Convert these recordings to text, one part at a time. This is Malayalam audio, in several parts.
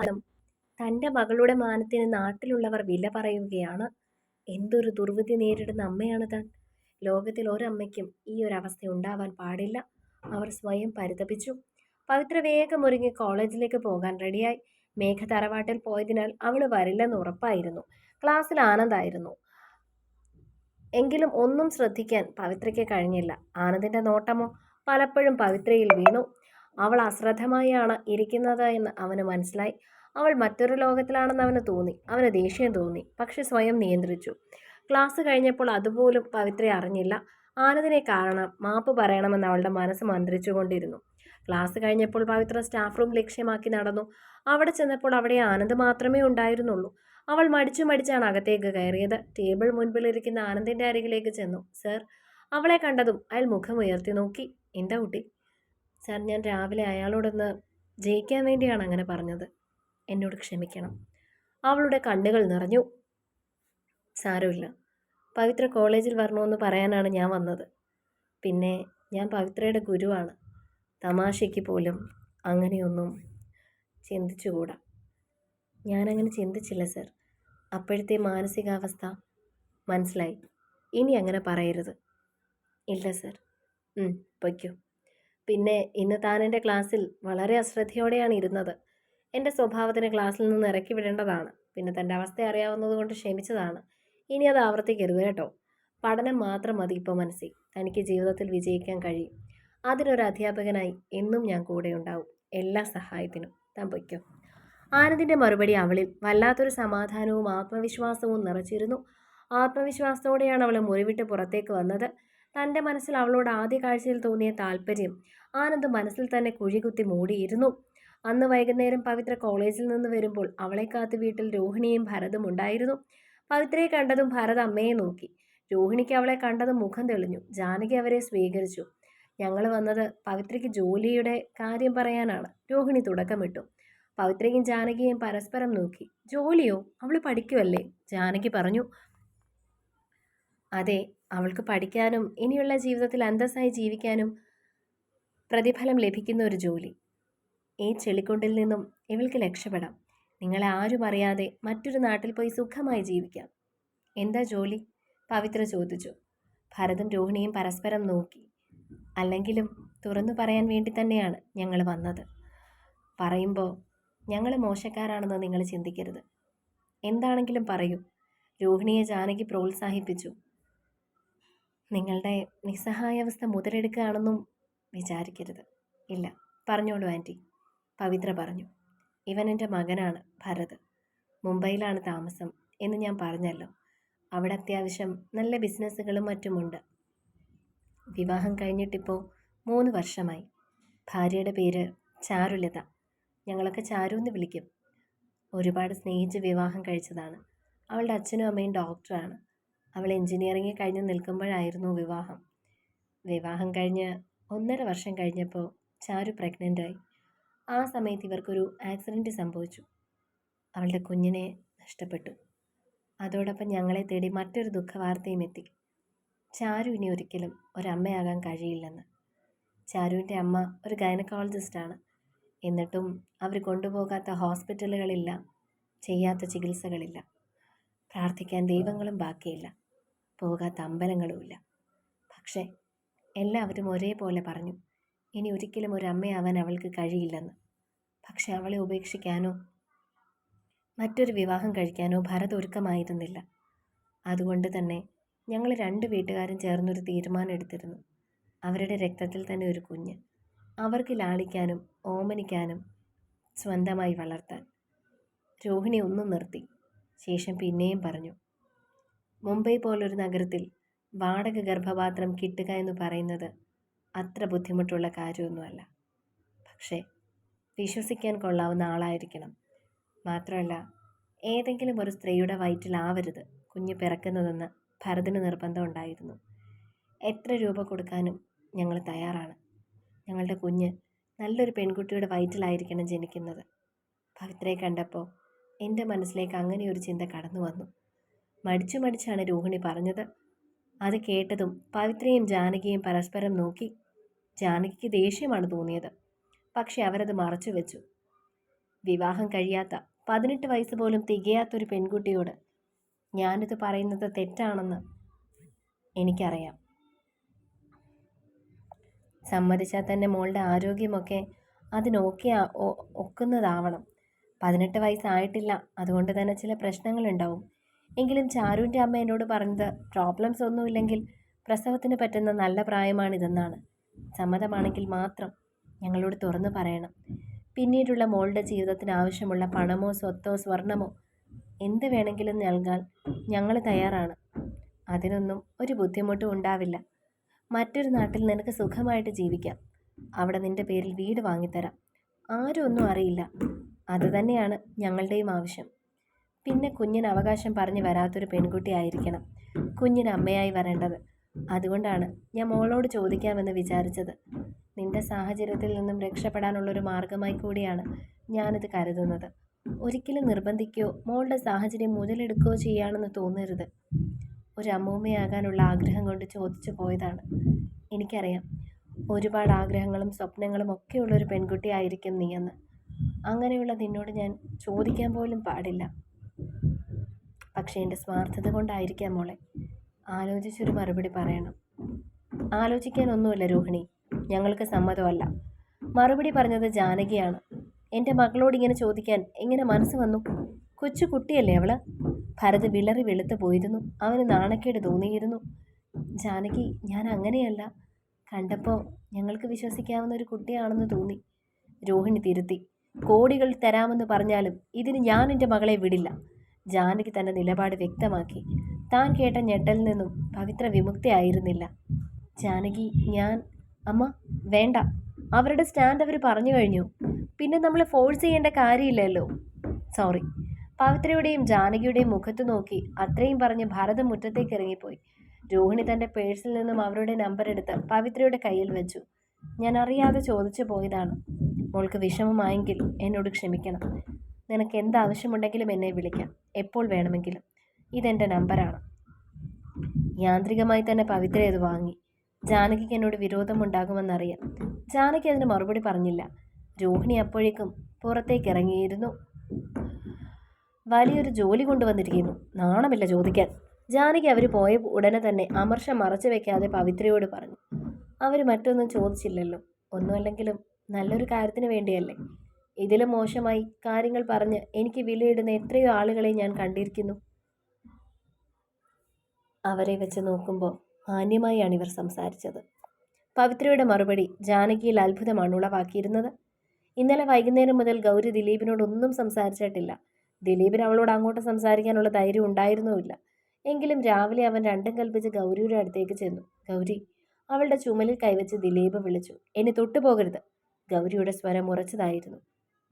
അതും തന്റെ മകളുടെ മാനത്തിന് നാട്ടിലുള്ളവർ വില പറയുകയാണ്. എന്തൊരു ദുർവിധി നേരിടുന്ന അമ്മയാണ് താൻ. ലോകത്തിൽ ഒരമ്മയ്ക്കും ഈ ഒരു അവസ്ഥ ഉണ്ടാവാൻ പാടില്ല. അവർ സ്വയം പരിതപിച്ചു. പവിത്ര വേഗം ഒരുങ്ങി കോളേജിലേക്ക് പോകാൻ റെഡിയായി. മേഘ തറവാട്ടിൽ പോയതിനാൽ അവൾ വരില്ലെന്ന് ഉറപ്പായിരുന്നു. ക്ലാസ്സിൽ ആനന്ദായിരുന്നു. എങ്കിലും ഒന്നും ശ്രദ്ധിക്കാൻ പവിത്രയ്ക്ക് കഴിഞ്ഞില്ല. ആനന്ദിന്റെ നോട്ടമോ? പലപ്പോഴും പവിത്രയിൽ വീണു. അവൾ അശ്രദ്ധമായാണ് ഇരിക്കുന്നത് എന്ന് അവന് മനസ്സിലായി. അവൾ മറ്റൊരു ലോകത്തിലാണെന്ന് അവന് തോന്നി. അവന് ദേഷ്യം തോന്നി. പക്ഷെ സ്വയം നിയന്ത്രിച്ചു. ക്ലാസ് കഴിഞ്ഞപ്പോൾ അതുപോലും പവിത്ര അറിഞ്ഞില്ല. ആനന്ദിനെ കാരണം മാപ്പ് പറയണമെന്ന് അവളുടെ മനസ്സ് മന്ത്രിച്ചുകൊണ്ടിരുന്നു. ക്ലാസ് കഴിഞ്ഞപ്പോൾ പവിത്ര സ്റ്റാഫ് റൂം ലക്ഷ്യമാക്കി നടന്നു. അവിടെ ചെന്നപ്പോൾ അവിടെ ആനന്ദ് മാത്രമേ ഉണ്ടായിരുന്നുള്ളൂ. അവൾ മടിച്ചു മടിച്ചാണ് അകത്തേക്ക് കയറിയത്. ടേബിൾ മുൻപിലിരിക്കുന്ന ആനന്ദിന്റെ അരികിലേക്ക് ചെന്നു. സർ അവളെ കണ്ടതും അയാൾ മുഖം ഉയർത്തി നോക്കി. എന്താ കുട്ടി? സാർ ഞാൻ രാവിലെ അയാളോടൊന്ന് ജയിക്കാൻ വേണ്ടിയാണ് അങ്ങനെ പറഞ്ഞത്. എന്നോട് ക്ഷമിക്കണം. അവളുടെ കണ്ണുകൾ നിറഞ്ഞു. സാരമില്ല. പവിത്ര കോളേജിൽ വരണമെന്ന് പറയാനാണ് ഞാൻ വന്നത്. പിന്നെ ഞാൻ പവിത്രയുടെ ഗുരുവാണ്. തമാശയ്ക്ക് പോലും അങ്ങനെയൊന്നും ചിന്തിച്ചുകൂടാ. ഞാനങ്ങനെ ചിന്തിച്ചില്ല സർ. അപ്പോഴത്തെ മാനസികാവസ്ഥ മനസ്സിലായി. ഇനി അങ്ങനെ പറയരുത്. ഇല്ല സർ. പൊയ്ക്കോ. പിന്നെ ഇന്ന് താൻ എന്റെ ക്ലാസ്സിൽ വളരെ അശ്രദ്ധയോടെയാണ് ഇരുന്നത്. എന്റെ സ്വഭാവത്തിന് ക്ലാസ്സിൽ നിന്ന് ഇറക്കി വിടേണ്ടതാണ്. പിന്നെ തന്റെ അവസ്ഥ അറിയാവുന്നതുകൊണ്ട് ക്ഷമിച്ചതാണ്. ഇനി അത് ആവർത്തിക്കരുത് കേട്ടോ. പഠനം മാത്രം മതി ഇപ്പോൾ മനസ്സിൽ തനിക്ക് ജീവിതത്തിൽ വിജയിക്കാൻ കഴിയും. അതിനൊരു അധ്യാപകനായി എന്നും ഞാൻ കൂടെ ഉണ്ടാവും. എല്ലാ സഹായത്തിനും. താൻ പൊയ്ക്കും. ആനന്ദിന്റെ മറുപടി അവളിൽ വല്ലാത്തൊരു സമാധാനവും ആത്മവിശ്വാസവും നിറച്ചിരുന്നു. ആത്മവിശ്വാസത്തോടെയാണ് അവൾ മുറിവിട്ട് പുറത്തേക്ക് വന്നത്. തന്റെ മനസ്സിൽ അവളോട് ആദ്യ കാഴ്ചയിൽ തോന്നിയ താല്പര്യം. ആനന്ദ് മനസ്സിൽ തന്നെ കുഴികുത്തി മൂടിയിരുന്നു. അന്ന് വൈകുന്നേരം പവിത്ര കോളേജിൽ നിന്ന് വരുമ്പോൾ അവളെ കാത്ത് വീട്ടിൽ രോഹിണിയും ഭരതും ഉണ്ടായിരുന്നു. പവിത്രയെ കണ്ടതും ഭരത് അമ്മയെ നോക്കി. രോഹിണിക്ക് അവളെ കണ്ടതും മുഖം തെളിഞ്ഞു. ജാനകി അവരെ സ്വീകരിച്ചു. ഞങ്ങൾ വന്നത് പവിത്രയ്ക്ക് ജോലിയുടെ കാര്യം പറയാനാണ്. രോഹിണി തുടക്കമിട്ടു. പവിത്രയും ജാനകിയും പരസ്പരം നോക്കി. ജോലിയോ? അവൾ പഠിക്കുമല്ലേ ജാനകി പറഞ്ഞു. അതെ അവൾക്ക് പഠിക്കാനും ഇനിയുള്ള ജീവിതത്തിൽ അന്തസ്സായി ജീവിക്കാനും പ്രതിഫലം ലഭിക്കുന്ന ഒരു ജോലി. ഈ ചെളിക്കുണ്ടിൽ നിന്നും ഇവൾക്ക് രക്ഷപ്പെടാം. നിങ്ങളെ ആരും അറിയാതെ മറ്റൊരു നാട്ടിൽ പോയി സുഖമായി ജീവിക്കാം. എന്താ ജോലി? പവിത്ര ചോദിച്ചു. ഭരതും രോഹിണിയും പരസ്പരം നോക്കി. അല്ലെങ്കിലും തുറന്നു പറയാൻ വേണ്ടി തന്നെയാണ് ഞങ്ങൾ വന്നത്. പറയുമ്പോൾ ഞങ്ങൾ മോശക്കാരാണെന്ന് നിങ്ങൾ ചിന്തിക്കരുത്. എന്താണെങ്കിലും പറയൂ. രോഹിണിയെ ജാനകി പ്രോത്സാഹിപ്പിച്ചു. നിങ്ങളുടെ നിസ്സഹായാവസ്ഥ മുതലെടുക്കുകയാണെന്നും വിചാരിക്കരുത്. ഇല്ല. പറഞ്ഞോളൂ ആന്റി. പവിത്ര പറഞ്ഞു. ഇവൻ എന്റെ മകനാണ് ഭരത്. മുംബൈയിലാണ് താമസം എന്ന് ഞാൻ പറഞ്ഞല്ലോ. അവിടെ അത്യാവശ്യം നല്ല ബിസിനസ്സുകളും മറ്റുമുണ്ട്. വിവാഹം കഴിഞ്ഞിട്ടിപ്പോൾ മൂന്ന് വർഷമായി. ഭാര്യയുടെ പേര് ചാരുലത. ഞങ്ങളൊക്കെ ചാരു എന്ന് വിളിക്കും. ഒരുപാട് സ്നേഹിച്ച് വിവാഹം കഴിച്ചതാണ്. അവളുടെ അച്ഛനും അമ്മയും ഡോക്ടറാണ്. അവൾ എൻജിനീയറിംഗ് കഴിഞ്ഞ് നിൽക്കുമ്പോഴായിരുന്നു വിവാഹം. വിവാഹം കഴിഞ്ഞ് ഒന്നര വർഷം കഴിഞ്ഞപ്പോൾ ചാരു പ്രഗ്നന്റായി. ആ സമയത്ത് ഇവർക്കൊരു ആക്സിഡന്റ് സംഭവിച്ചു. അവളുടെ കുഞ്ഞിനെ നഷ്ടപ്പെട്ടു. അതോടൊപ്പം ഞങ്ങളെ തേടി മറ്റൊരു ദുഃഖവാർത്തയും എത്തി. ചാരു ഇനി ഒരിക്കലും ഒരമ്മയാകാൻ കഴിയില്ലെന്ന്. ചാരുവിന്റെ അമ്മ ഒരു ഗൈനക്കോളജിസ്റ്റാണ്. എന്നിട്ടും അവർ കൊണ്ടുപോകാത്ത ഹോസ്പിറ്റലുകളില്ല ചെയ്യാത്ത ചികിത്സകളില്ല. പ്രാർത്ഥിക്കാൻ ദൈവങ്ങളും ബാക്കിയില്ല. പോകാത്ത അമ്പലങ്ങളുമില്ല. പക്ഷേ എല്ലാവരും ഒരേപോലെ പറഞ്ഞു ഇനി ഒരിക്കലും ഒരു അമ്മയാവാൻ അവൾക്ക് കഴിയില്ലെന്ന്. പക്ഷെ അവളെ ഉപേക്ഷിക്കാനോ മറ്റൊരു വിവാഹം കഴിക്കാനോ ഭരത് ഒരുക്കമായിരുന്നില്ല. അതുകൊണ്ട് തന്നെ ഞങ്ങൾ രണ്ട് വീട്ടുകാരും ചേർന്നൊരു തീരുമാനം എടുത്തിരുന്നു അവരുടെ രക്തത്തിൽ തന്നെ ഒരു കുഞ്ഞ്. അവർക്ക് ലാളിക്കാനും ഓമനിക്കാനും സ്വന്തമായി വളർത്താൻ. രോഹിണി ഒന്നും നിർത്തി. ശേഷം പിന്നെയും പറഞ്ഞു മുംബൈ പോലൊരു നഗരത്തിൽ വാടക ഗർഭപാത്രം കിട്ടുക എന്ന് പറയുന്നത് അത്ര ബുദ്ധിമുട്ടുള്ള കാര്യമൊന്നുമല്ല. പക്ഷേ വിശ്വസിക്കാൻ കൊള്ളാവുന്ന ആളായിരിക്കണം. മാത്രമല്ല ഏതെങ്കിലും ഒരു സ്ത്രീയുടെ വയറ്റിലാവരുത് കുഞ്ഞ് പിറക്കുന്നതെന്ന് ഭരതിന് നിർബന്ധം ഉണ്ടായിരുന്നു. എത്ര രൂപ കൊടുക്കാനും ഞങ്ങൾ തയ്യാറാണ്. ഞങ്ങളുടെ കുഞ്ഞ് നല്ലൊരു പെൺകുട്ടിയുടെ വയറ്റിലായിരിക്കണം ജനിക്കുന്നത്. പവിത്രയെ കണ്ടപ്പോൾ എന്റെ മനസ്സിലേക്ക് അങ്ങനെ ഒരു ചിന്ത കടന്നു വന്നു മടിച്ചു മടിച്ചാണ് രോഹിണി പറഞ്ഞത്. അത് കേട്ടതും പവിത്രയും ജാനകിയും പരസ്പരം നോക്കി ജാനകിക്ക് ദേഷ്യമാണ് തോന്നിയത്. പക്ഷെ അവരത് മറച്ചു വെച്ചു. വിവാഹം കഴിയാത്ത പതിനെട്ട് വയസ്സ് പോലും തികയാത്തൊരു പെൺകുട്ടിയോട് ഞാനിത് പറയുന്നത് തെറ്റാണെന്ന് എനിക്കറിയാം. സമ്മതിച്ചാൽ തന്നെ മോളുടെ ആരോഗ്യമൊക്കെ അതിനൊക്കെ ഒക്കുന്നതാവണം. പതിനെട്ട് വയസ്സായിട്ടില്ല. അതുകൊണ്ട് തന്നെ ചില പ്രശ്നങ്ങളുണ്ടാവും. എങ്കിലും ചാരുവിന്റെ അമ്മ എന്നോട് പറഞ്ഞത് പ്രോബ്ലംസ് ഒന്നുമില്ലെങ്കിൽ പ്രസവത്തിന് പറ്റുന്ന നല്ല പ്രായമാണിതെന്നാണ്. സമ്മതമാണെങ്കിൽ മാത്രം ഞങ്ങളോട് തുറന്നു പറയണം. പിന്നീടുള്ള മോളുടെ ജീവിതത്തിന് ആവശ്യമുള്ള പണമോ സ്വത്തോ സ്വർണമോ എന്ത് വേണമെങ്കിലും നൽകാൻ ഞങ്ങൾ തയ്യാറാണ്. അതിനൊന്നും ഒരു ബുദ്ധിമുട്ടും ഉണ്ടാവില്ല. മറ്റൊരു നാട്ടിൽ നിനക്ക് സുഖമായിട്ട് ജീവിക്കാം. അവിടെ നിന്റെ പേരിൽ വീട് വാങ്ങിത്തരാം. ആരും ഒന്നും അറിയില്ല. അതുതന്നെയാണ് ഞങ്ങളുടെയും ആവശ്യം. പിന്നെ കുഞ്ഞിന് അവകാശം പറഞ്ഞു വരാത്തൊരു പെൺകുട്ടി ആയിരിക്കണം. കുഞ്ഞിന് അമ്മയായി വരേണ്ടത്. അതുകൊണ്ടാണ് ഞാൻ മോളോട് ചോദിക്കാമെന്ന് വിചാരിച്ചത്. നിന്റെ സാഹചര്യത്തിൽ നിന്നും രക്ഷപ്പെടാനുള്ളൊരു മാർഗമായി കൂടിയാണ് ഞാനിത് കരുതുന്നത്. ഒരിക്കലും നിർബന്ധിക്കുകയോ മോളുടെ സാഹചര്യം മുതലെടുക്കുകയോ ചെയ്യാണെന്ന് തോന്നരുത്. ഒരു അമ്മൂമ്മയാകാനുള്ള ആഗ്രഹം കൊണ്ട് ചോദിച്ചു പോയതാണ്. എനിക്കറിയാം ഒരുപാട് ആഗ്രഹങ്ങളും സ്വപ്നങ്ങളും ഒക്കെയുള്ളൊരു പെൺകുട്ടിയായിരിക്കും നീയെന്ന് അങ്ങനെയുള്ള നിന്നോട് ഞാൻ ചോദിക്കാൻ പോലും പാടില്ല. പക്ഷേ എന്റെ സ്വാർത്ഥത കൊണ്ടായിരിക്കാം മോളെ. ആലോചിച്ചൊരു മറുപടി പറയണം. ആലോചിക്കാനൊന്നുമില്ല രോഹിണി. ഞങ്ങൾക്ക് സമ്മതമല്ല. മറുപടി പറഞ്ഞത് ജാനകിയാണ്. എന്റെ മകളോട് ഇങ്ങനെ ചോദിക്കാൻ എങ്ങനെ മനസ്സ് വന്നു? കൊച്ചു കുട്ടിയല്ലേ അവൾ? ഭരത് വിളറി വെളുത്ത് പോയിരുന്നു. അവന് നാണക്കേട് തോന്നിയിരുന്നു. ജാനകി ഞാൻ അങ്ങനെയല്ല. കണ്ടപ്പോൾ ഞങ്ങൾക്ക് വിശ്വസിക്കാവുന്ന ഒരു കുട്ടിയാണെന്ന് തോന്നി. രോഹിണി തിരുത്തി. കോടികൾ തരാമെന്ന് പറഞ്ഞാലും ഇതിന് ഞാൻ എന്റെ മകളെ വിടില്ല. ജാനകി തന്റെ നിലപാട് വ്യക്തമാക്കി. താൻ കേട്ട ഞെട്ടലിൽ നിന്നും പവിത്ര വിമുക്തയായിരുന്നില്ല. ജാനകി ഞാൻ അമ്മ വേണ്ട. അവരുടെ സ്റ്റാൻഡ് അവർ പറഞ്ഞു കഴിഞ്ഞു. പിന്നെ നമ്മൾ ഫോഴ്സ് ചെയ്യേണ്ട കാര്യമില്ലല്ലോ. സോറി. പവിത്രയുടെയും ജാനകിയുടെയും മുഖത്ത് നോക്കി അത്രയും പറഞ്ഞ് ഭരത മുറ്റത്തേക്ക് ഇറങ്ങിപ്പോയി. രോഹിണി തന്റെ പേഴ്സിൽ നിന്നും അവരുടെ നമ്പർ എടുത്ത് പവിത്രയുടെ കയ്യിൽ വെച്ചു. ഞാൻ അറിയാതെ ചോദിച്ചു പോയതാണ്. മോൾക്ക് വിഷമമായെങ്കിൽ എന്നോട് ക്ഷമിക്കണം. നിനക്ക് എന്താവശ്യമുണ്ടെങ്കിലും എന്നെ വിളിക്കാം. എപ്പോൾ വേണമെങ്കിലും. ഇതെന്റെ നമ്പറാണ്. യാന്ത്രികമായി തന്നെ പവിത്ര ഇത് വാങ്ങി. ജാനകിക്ക് എന്നോട് വിരോധമുണ്ടാകുമെന്നറിയാം. ജാനകി അതിന് മറുപടി പറഞ്ഞില്ല. രോഹിണി അപ്പോഴേക്കും പുറത്തേക്ക് ഇറങ്ങിയിരുന്നു വലിയൊരു ജോലി കൊണ്ടുവന്നിരിക്കുന്നു. നാണമില്ല ചോദിക്കാൻ. ജാനകി അവർ പോയ ഉടനെ തന്നെ അമർഷം മറച്ചു വെക്കാതെ പവിത്രയോട് പറഞ്ഞു. അവർ മറ്റൊന്നും ചോദിച്ചില്ലല്ലോ. ഒന്നുമല്ലെങ്കിലും നല്ലൊരു കാര്യത്തിന് വേണ്ടിയല്ലേ? ഇതിലും മോശമായി കാര്യങ്ങൾ പറഞ്ഞ് എനിക്ക് വിലയിടുന്ന എത്രയോ ആളുകളെ ഞാൻ കണ്ടിരിക്കുന്നു. അവരെ വെച്ച് നോക്കുമ്പോൾ മാന്യമായാണ് ഇവർ സംസാരിച്ചത്. പവിത്രയുടെ മറുപടി ജാനകിയിൽ അത്ഭുതമാണ് ഉളവാക്കിയിരുന്നത്. ഇന്നലെ വൈകുന്നേരം മുതൽ ഗൗരി ദിലീപിനോടൊന്നും സംസാരിച്ചിട്ടില്ല. ദിലീപിന് അവളോട് അങ്ങോട്ട് സംസാരിക്കാനുള്ള ധൈര്യം ഉണ്ടായിരുന്നുമില്ല. എങ്കിലും രാവിലെ അവൻ രണ്ടും കൽപ്പിച്ച് ഗൗരിയുടെ അടുത്തേക്ക് ചെന്നു. ഗൗരി അവളുടെ ചുമലിൽ കൈവച്ച് ദിലീപ് വിളിച്ചു. എന്നെ തൊട്ടുപോകരുത്. ഗൗരിയുടെ സ്വരം ഉറച്ചതായിരുന്നു.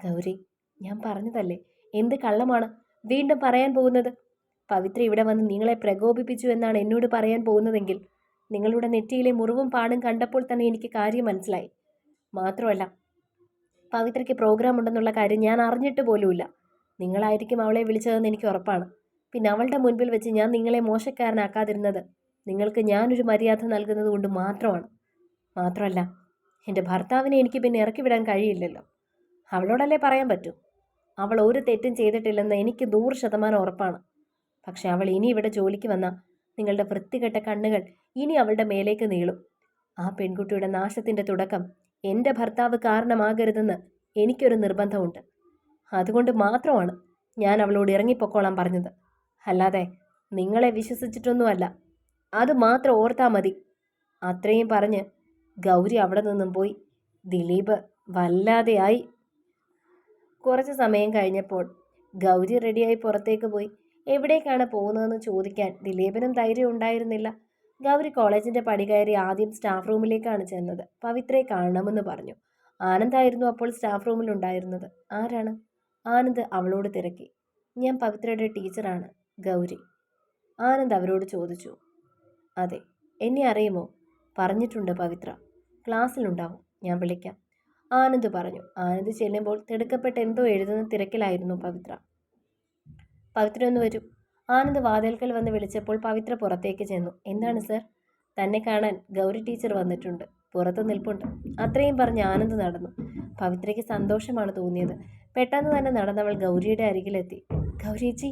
ഗൗരി ഞാൻ പറഞ്ഞതല്ലേ? എന്ത് കള്ളമാണ്? വീണ്ടും പറയാൻ പോകുന്നത്. പവിത്ര ഇവിടെ വന്ന് നിങ്ങളെ പ്രകോപിപ്പിച്ചു എന്നാണ് എന്നോട് പറയാൻ പോകുന്നതെങ്കിൽ നിങ്ങളുടെ നെറ്റിയിലെ മുറിവും പാടും കണ്ടപ്പോൾ തന്നെ എനിക്ക് കാര്യം മനസ്സിലായി. മാത്രമല്ല പവിത്രയ്ക്ക് പ്രോഗ്രാം ഉണ്ടെന്നുള്ള കാര്യം ഞാൻ അറിഞ്ഞിട്ട് പോലുമില്ല. നിങ്ങളായിരിക്കും അവളെ വിളിച്ചതെന്ന് എനിക്ക് ഉറപ്പാണ്. പിന്നെ അവളുടെ മുൻപിൽ വെച്ച് ഞാൻ നിങ്ങളെ മോശക്കാരനാക്കാതിരുന്നത് നിങ്ങൾക്ക് ഞാനൊരു മര്യാദ നൽകുന്നത് കൊണ്ട് മാത്രമാണ്. മാത്രമല്ല എന്റെ ഭർത്താവിനെ എനിക്ക് പിന്നെ ഇറക്കി വിടാൻ കഴിയില്ലല്ലോ. അവളോടല്ലേ പറയാൻ പറ്റൂ? അവൾ ഒരു തെറ്റും ചെയ്തിട്ടില്ലെന്ന് എനിക്ക് നൂറ് ശതമാനം ഉറപ്പാണ്. പക്ഷെ അവൾ ഇനി ഇവിടെ ജോലിക്ക് വന്ന നിങ്ങളുടെ വൃത്തികെട്ട കണ്ണുകൾ ഇനി അവളുടെ മേലേക്ക് നീളും. ആ പെൺകുട്ടിയുടെ നാശത്തിന്റെ തുടക്കം എന്റെ ഭർത്താവ് കാരണമാകരുതെന്ന് എനിക്കൊരു നിർബന്ധമുണ്ട്. അതുകൊണ്ട് മാത്രമാണ് ഞാൻ അവളോട് ഇറങ്ങിപ്പോക്കോളാം പറഞ്ഞത്. അല്ലാതെ നിങ്ങളെ വിശ്വസിച്ചിട്ടൊന്നുമല്ല. അത് മാത്രം ഓർത്താൽ മതി. അത്രയും പറഞ്ഞ് ഗൗരി അവിടെ നിന്നും പോയി. ദിലീപ് വല്ലാതെയായി കുറച്ച് സമയം കഴിഞ്ഞപ്പോൾ ഗൗരി റെഡിയായി പുറത്തേക്ക് പോയി. എവിടേക്കാണ് പോകുന്നതെന്ന് ചോദിക്കാൻ ദിലീപനും ധൈര്യം ഉണ്ടായിരുന്നില്ല. ഗൗരി കോളേജിന്റെ പടി കയറി ആദ്യം സ്റ്റാഫ് റൂമിലേക്കാണ് ചെന്നത്. പവിത്രയെ കാണണമെന്ന് പറഞ്ഞു. ആനന്ദായിരുന്നു അപ്പോൾ സ്റ്റാഫ് റൂമിൽ ഉണ്ടായിരുന്നത്. ആരാണ്? ആനന്ദ് അവളോട് തിരക്കി. ഞാൻ പവിത്രയുടെ ടീച്ചറാണ് ഗൗരി. ആനന്ദ് അവരോട് ചോദിച്ചു. അതെ എന്നെ അറിയുമോ? പറഞ്ഞിട്ടുണ്ട് പവിത്ര. ക്ലാസ്സിലുണ്ടാവും. ഞാൻ വിളിക്കാം. ആനന്ദ് പറഞ്ഞു. ആനന്ദ് ചെല്ലുമ്പോൾ തിടുക്കപ്പെട്ട് എന്തോ എഴുതുന്ന തിരക്കിലായിരുന്നു പവിത്ര. പവിത്ര ഒന്ന് വരൂ. ആനന്ദ് വാതിൽക്കൽ വന്ന് വിളിച്ചപ്പോൾ പവിത്ര പുറത്തേക്ക് ചെന്നു. എന്താണ് സർ? തന്നെ കാണാൻ ഗൗരി ടീച്ചർ വന്നിട്ടുണ്ട്. പുറത്ത് നിൽപ്പുണ്ട്. അത്രയും പറഞ്ഞ് ആനന്ദ് നടന്നു. പവിത്രയ്ക്ക് സന്തോഷമാണ് തോന്നിയത്. പെട്ടെന്ന് തന്നെ നടന്നവൾ ഗൗരിയുടെ അരികിലെത്തി. ഗൗരിച്ചി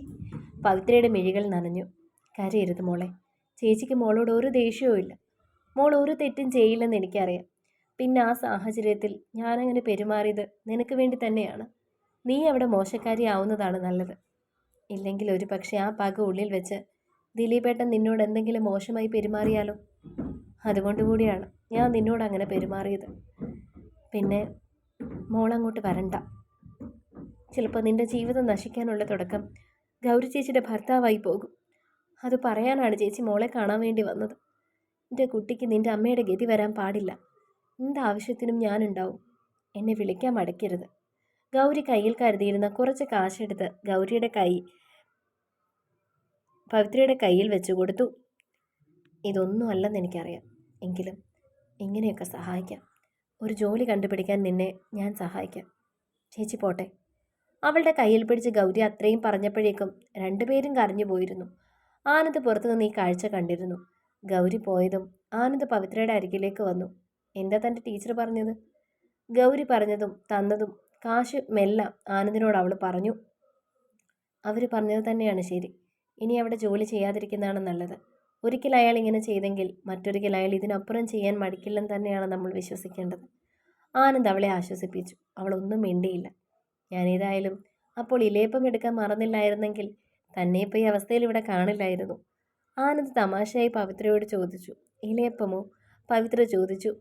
പവിത്രയുടെ മിഴികൾ നനഞ്ഞു. കരയരുത് മോളെ. ചേച്ചിക്ക് മോളോട് ഒരു ദേഷ്യവും ഇല്ല മോൾ ഒരു തെറ്റും ചെയ്യില്ലെന്ന് എനിക്കറിയാം. പിന്നെ ആ സാഹചര്യത്തിൽ ഞാനങ്ങനെ പെരുമാറിയത് നിനക്ക് വേണ്ടി തന്നെയാണ്. നീ അവിടെ മോശക്കാരിയാവുന്നതാണ് നല്ലത്. ഇല്ലെങ്കിൽ ഒരു പക്ഷേ ആ പക ഉള്ളിൽ വെച്ച് ദിലീപേട്ടൻ നിന്നോട് എന്തെങ്കിലും മോശമായി പെരുമാറിയാലോ? അതുകൊണ്ട് കൂടിയാണ് ഞാൻ നിന്നോട് അങ്ങനെ പെരുമാറിയത്. പിന്നെ മോളങ്ങോട്ട് വരണ്ട. ചിലപ്പോൾ നിന്റെ ജീവിതം നശിക്കാനുള്ള തുടക്കം ഗൗരി ചേച്ചിയുടെ ഭർത്താവായി പോകും. അത് പറയാനാണ് ചേച്ചി മോളെ കാണാൻ വേണ്ടി വന്നത്. എന്റെ കുട്ടിക്ക് നിന്റെ അമ്മയുടെ ഗതി വരാൻ പാടില്ല. എന്താവശ്യത്തിനും ഞാനുണ്ടാവും. എന്നെ വിളിക്കാൻ മടക്കരുത്. ഗൗരി കയ്യിൽ കരുതിയിരുന്ന കുറച്ച് കാശെടുത്ത് ഗൗരിയുടെ കൈ പവിത്രയുടെ കയ്യിൽ വെച്ചു കൊടുത്തു. ഇതൊന്നും അല്ലെന്ന് എനിക്കറിയാം. എങ്കിലും ഇങ്ങനെയൊക്കെ സഹായിക്കാം. ഒരു ജോലി കണ്ടുപിടിക്കാൻ നിന്നെ ഞാൻ സഹായിക്കാം. ചേച്ചി പോട്ടെ. അവളുടെ കയ്യിൽ പിടിച്ച് ഗൗരി അത്രയും പറഞ്ഞപ്പോഴേക്കും രണ്ടുപേരും കരഞ്ഞു പോയിരുന്നു. ആനന്ദ് പുറത്തു നിന്ന് ഈ കാഴ്ച കണ്ടിരുന്നു. ഗൗരി പോയതും ആനന്ദ് പവിത്രയുടെ അരികിലേക്ക് വന്നു. എന്താ തന്റെ ടീച്ചർ പറഞ്ഞത്? ഗൗരി പറഞ്ഞതും തന്നതും കാശ് മെല്ലാം ആനന്ദിനോട് അവൾ പറഞ്ഞു. അവർ പറഞ്ഞത് തന്നെയാണ് ശരി. ഇനി അവിടെ ജോലി ചെയ്യാതിരിക്കുന്നതാണ് നല്ലത്. ഒരിക്കൽ അയാൾ ഇങ്ങനെ ചെയ്തെങ്കിൽ മറ്റൊരിക്കൽ അയാൾ ഇതിനപ്പുറം ചെയ്യാൻ മടിക്കില്ലെന്ന് തന്നെയാണ് നമ്മൾ വിശ്വസിക്കേണ്ടത്. ആനന്ദ് അവളെ ആശ്വസിപ്പിച്ചു. അവളൊന്നും മിണ്ടിയില്ല. ഞാനേതായാലും അപ്പോൾ ഇലേപ്പം എടുക്കാൻ മറന്നില്ലായിരുന്നെങ്കിൽ തന്നെ ഇപ്പോൾ ഈ അവസ്ഥയിൽ ഇവിടെ കാണില്ലായിരുന്നു? ആനന്ദ് തമാശയായി പവിത്രയോട് ചോദിച്ചു. ഇലയപ്പമോ? പവിത്ര ചോദിച്ചു.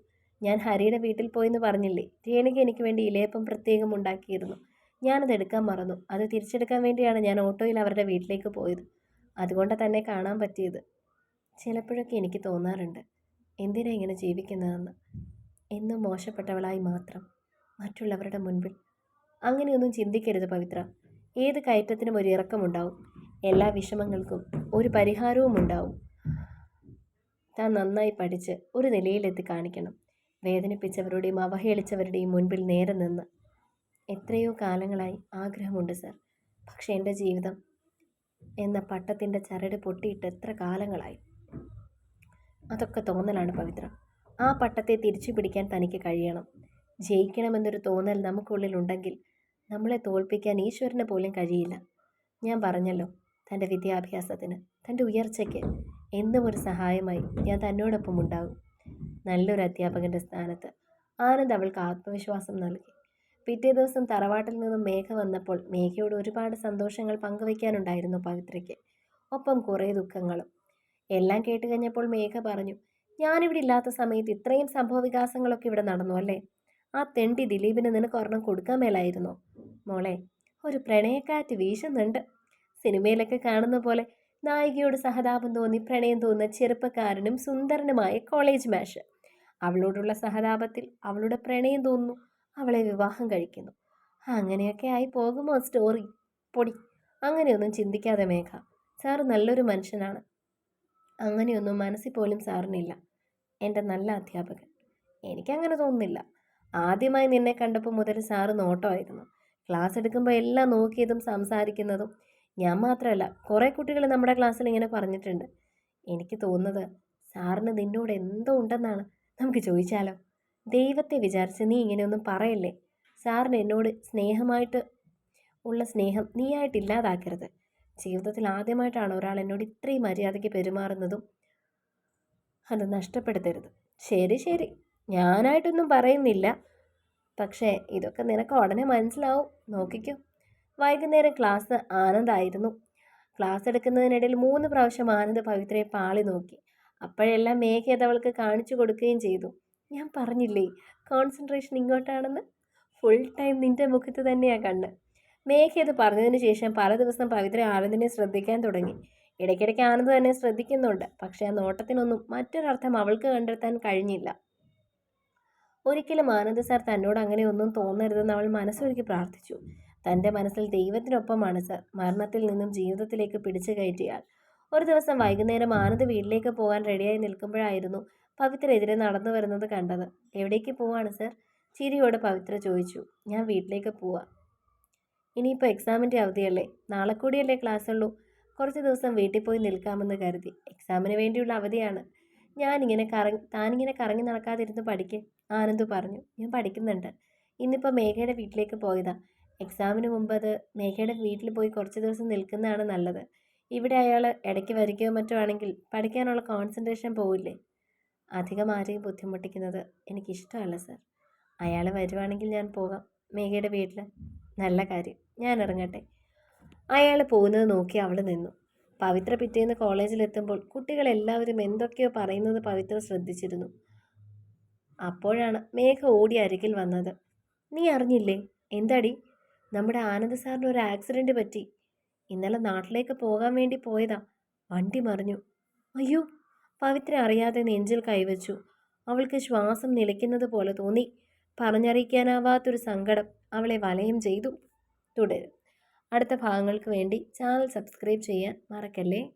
ഞാൻ ഹരിയുടെ വീട്ടിൽ പോയെന്ന് പറഞ്ഞില്ലേ? രേണുക എനിക്ക് വേണ്ടി ഇലയപ്പം പ്രത്യേകം ഉണ്ടാക്കിയിരുന്നു. ഞാനത് എടുക്കാൻ മറന്നു. അത് തിരിച്ചെടുക്കാൻ വേണ്ടിയാണ് ഞാൻ ഓട്ടോയിൽ അവരുടെ വീട്ടിലേക്ക് പോയത്. അതുകൊണ്ട് തന്നെ കാണാൻ പറ്റിയത്. ചിലപ്പോഴൊക്കെ എനിക്ക് തോന്നാറുണ്ട്. എന്തിനാ ഇങ്ങനെ ജീവിക്കുന്നതെന്ന്. എന്നും മോശപ്പെട്ടവളായി മാത്രം. മറ്റുള്ളവരുടെ മുൻപിൽ. അങ്ങനെയൊന്നും ചിന്തിക്കരുത് പവിത്ര. ഏത് കയറ്റത്തിനും ഒരു ഇറക്കമുണ്ടാവും. എല്ലാ വിഷമങ്ങൾക്കും ഒരു പരിഹാരവും ഉണ്ടാവും താൻ നന്നായി പഠിച്ച് ഒരു നിലയിലെത്തി കാണിക്കണം. വേദനിപ്പിച്ചവരുടെയും അവഹേളിച്ചവരുടെയും മുൻപിൽ നേരെ നിന്ന്. എത്രയോ കാലങ്ങളായി ആഗ്രഹമുണ്ട് സർ. പക്ഷേ എന്റെ ജീവിതം എന്ന പട്ടത്തിന്റെ ചരട് പൊട്ടിയിട്ട് എത്ര കാലങ്ങളായി? അതൊക്കെ തോന്നലാണ് പവിത്ര. ആ പട്ടത്തെ തിരിച്ചു പിടിക്കാൻ തനിക്ക് കഴിയണം. ജയിക്കണമെന്നൊരു തോന്നൽ നമുക്കുള്ളിലുണ്ടെങ്കിൽ നമ്മളെ തോൽപ്പിക്കാൻ ഈശ്വരന് പോലും കഴിയില്ല. ഞാൻ പറഞ്ഞല്ലോ തന്റെ വിദ്യാഭ്യാസത്തിന് തന്റെ ഉയർച്ചയ്ക്ക് എന്നും ഒരു സഹായമായി ഞാൻ തന്നോടൊപ്പം ഉണ്ടാകും. നല്ലൊരു അധ്യാപകന്റെ സ്ഥാനത്ത്. ആനന്ദ് അവൾക്ക് ആത്മവിശ്വാസം നൽകി. പിറ്റേ ദിവസം തറവാട്ടിൽ നിന്നും മേഘ വന്നപ്പോൾ മേഘയോട് ഒരുപാട് സന്തോഷങ്ങൾ പങ്കുവയ്ക്കാനുണ്ടായിരുന്നു പവിത്രയ്ക്ക്. ഒപ്പം കുറേ ദുഃഖങ്ങളും. എല്ലാം കേട്ട് കഴിഞ്ഞപ്പോൾ മേഘ പറഞ്ഞു ഞാനിവിടെ ഇല്ലാത്ത സമയത്ത് ഇത്രയും സംഭവവികാസങ്ങളൊക്കെ ഇവിടെ നടന്നു അല്ലേ? ആ തെണ്ടി ദിലീപിന് നിനക്ക് ഒരെണ്ണം കൊടുക്കാൻ മേലായിരുന്നോ? മോളെ ഒരു പ്രണയക്കാറ്റ് വീശുന്നുണ്ട്. സിനിമയിലൊക്കെ കാണുന്ന പോലെ നായികയോട് സഹതാപം തോന്നി പ്രണയം തോന്നുന്ന ചെറുപ്പക്കാരനും സുന്ദരനുമായ കോളേജ് മാഷ്. അവളോടുള്ള സഹതാപത്തിൽ അവളുടെ പ്രണയം തോന്നുന്നു അവളെ വിവാഹം കഴിക്കുന്നു. അങ്ങനെയൊക്കെ ആയി പോകുമോ സ്റ്റോറി? പൊടി. അങ്ങനെയൊന്നും ചിന്തിക്കാതെ മേഘ. സാറ് നല്ലൊരു മനുഷ്യനാണ്. അങ്ങനെയൊന്നും മനസ്സിൽ പോലും സാറിനില്ല. എന്റെ നല്ല അധ്യാപകൻ. എനിക്കങ്ങനെ തോന്നുന്നില്ല. ആദ്യമായി നിന്നെ കണ്ടപ്പോൾ മുതൽ സാറ് നോട്ടമായിരുന്നു. ക്ലാസ് എടുക്കുമ്പോൾ എല്ലാം നോക്കിയതും സംസാരിക്കുന്നതും ഞാൻ മാത്രമല്ല കുറേ കുട്ടികൾ നമ്മുടെ ക്ലാസ്സിൽ ഇങ്ങനെ പറഞ്ഞിട്ടുണ്ട്. എനിക്ക് തോന്നുന്നത് സാറിന് നിന്നോട് എന്തോ ഉണ്ടെന്നാണ്. നമുക്ക് ചോദിച്ചാലോ? ദൈവത്തെ വിചാരിച്ച് നീ ഇങ്ങനെയൊന്നും പറയല്ലേ? സാറിന് എന്നോട് സ്നേഹമായിട്ട് ഉള്ള സ്നേഹം നീയായിട്ട് ഇല്ലാതാക്കരുത്. ജീവിതത്തിൽ ആദ്യമായിട്ടാണ് ഒരാൾ എന്നോട് ഇത്രയും മര്യാദയ്ക്ക് പെരുമാറുന്നതും അത് നഷ്ടപ്പെടുത്തരുത്. ശരി ശരി. ഞാനായിട്ടൊന്നും പറയുന്നില്ല. പക്ഷേ ഇതൊക്കെ നിനക്ക് ഉടനെ മനസ്സിലാവും. നോക്കിക്കോ. വൈകുന്നേരം ക്ലാസ് ആനന്ദായിരുന്നു. ക്ലാസ് എടുക്കുന്നതിനിടയിൽ മൂന്ന് പ്രാവശ്യം ആനന്ദ് പവിത്രയെ പാളി നോക്കി. അപ്പോഴെല്ലാം മേഘയത് അവൾക്ക് കാണിച്ചു കൊടുക്കുകയും ചെയ്തു. ഞാൻ പറഞ്ഞില്ലേ കോൺസെൻട്രേഷൻ ഇങ്ങോട്ടാണെന്ന്? ഫുൾ ടൈം നിന്റെ മുഖത്ത് തന്നെയാണ് കണ്ണ്. മേഘയത് പറഞ്ഞതിന് ശേഷം പല ദിവസം പവിത്ര ആനന്ദിനെ ശ്രദ്ധിക്കാൻ തുടങ്ങി. ഇടയ്ക്കിടയ്ക്ക് ആനന്ദ് തന്നെ ശ്രദ്ധിക്കുന്നുണ്ട്. പക്ഷേ ആ നോട്ടത്തിനൊന്നും മറ്റൊരർത്ഥം അവൾക്ക് കണ്ടെത്താൻ കഴിഞ്ഞില്ല. ഒരിക്കലും ആനന്ദ് സാർ തന്നോട് അങ്ങനെ ഒന്നും തോന്നരുതെന്ന് അവൾ മനസ്സൊരുക്കി പ്രാർത്ഥിച്ചു. തന്റെ മനസ്സിൽ ദൈവത്തിനൊപ്പമാണ് സർ മരണത്തിൽ നിന്നും ജീവിതത്തിലേക്ക് പിടിച്ചു കയറ്റിയാൽ. ഒരു ദിവസം വൈകുന്നേരം ആനന്ദ് വീട്ടിലേക്ക് പോകാൻ റെഡിയായി നിൽക്കുമ്പോഴായിരുന്നു പവിത്ര എതിരെ നടന്നു വരുന്നത് കണ്ടത്. എവിടേക്ക് പോവാണ് സർ? ചിരിയോട് പവിത്ര ചോദിച്ചു. ഞാൻ വീട്ടിലേക്ക് പോവാം. ഇനിയിപ്പോൾ എക്സാമിന്റെ അവധിയല്ലേ? നാളെ കൂടിയല്ലേ ക്ലാസ് ഉള്ളൂ കുറച്ച് ദിവസം വീട്ടിൽ പോയി നിൽക്കാമെന്ന് കരുതി. എക്സാമിന് വേണ്ടിയുള്ള അവധിയാണ്. ഞാനിങ്ങനെ കറങ്ങി താനിങ്ങനെ കറങ്ങി നടക്കാതിരുന്ന് പഠിക്കേ ആനന്ദ് പറഞ്ഞു. ഞാൻ പഠിക്കുന്നുണ്ട്. ഇന്നിപ്പോൾ മേഘയുടെ വീട്ടിലേക്ക് പോയതാ. എക്സാമിന് മുമ്പ് അത് മേഘയുടെ വീട്ടിൽ പോയി കുറച്ച് ദിവസം നിൽക്കുന്നതാണ് നല്ലത്. ഇവിടെ അയാൾ ഇടയ്ക്ക് വരികയോ മറ്റോ ആണെങ്കിൽ പഠിക്കാനുള്ള കോൺസെൻട്രേഷൻ പോവില്ലേ? അധികം ആരെയും ബുദ്ധിമുട്ടിക്കുന്നത് എനിക്കിഷ്ടമല്ല സർ അയാൾ വരുവാണെങ്കിൽ ഞാൻ പോകാം മേഘയുടെ വീട്ടിൽ. നല്ല കാര്യം. ഞാൻ ഇറങ്ങട്ടെ. അയാൾ പോകുന്നത് നോക്കി അവൾ നിന്നു. പവിത്ര പിറ്റേന്ന് കോളേജിലെത്തുമ്പോൾ കുട്ടികളെല്ലാവരും എന്തൊക്കെയോ പറയുന്നത് പവിത്ര ശ്രദ്ധിച്ചിരുന്നു. അപ്പോഴാണ് മേഘ ഓടി അരികിൽ വന്നത്. നീ അറിഞ്ഞില്ലേ? എന്താടി? നമ്മുടെ ആനന്ദ് സാറിന് ഒരു ആക്സിഡന്റ് പറ്റി. ഇന്നലെ നാട്ടിലേക്ക് പോകാൻ വേണ്ടി പോയതാ. വണ്ടി മറിഞ്ഞു. അയ്യോ പവിത്ര അറിയാതെ നെഞ്ചിൽ കൈവച്ചു. അവൾക്ക് ശ്വാസം നിലയ്ക്കുന്നത് പോലെ തോന്നി. പറഞ്ഞറിയിക്കാനാവാത്തൊരു സങ്കടം അവളെ വലയം ചെയ്തു. തുടരും. അടുത്ത ഭാഗങ്ങൾക്ക് വേണ്ടി ചാനൽ സബ്സ്ക്രൈബ് ചെയ്യാൻ മറക്കല്ലേ?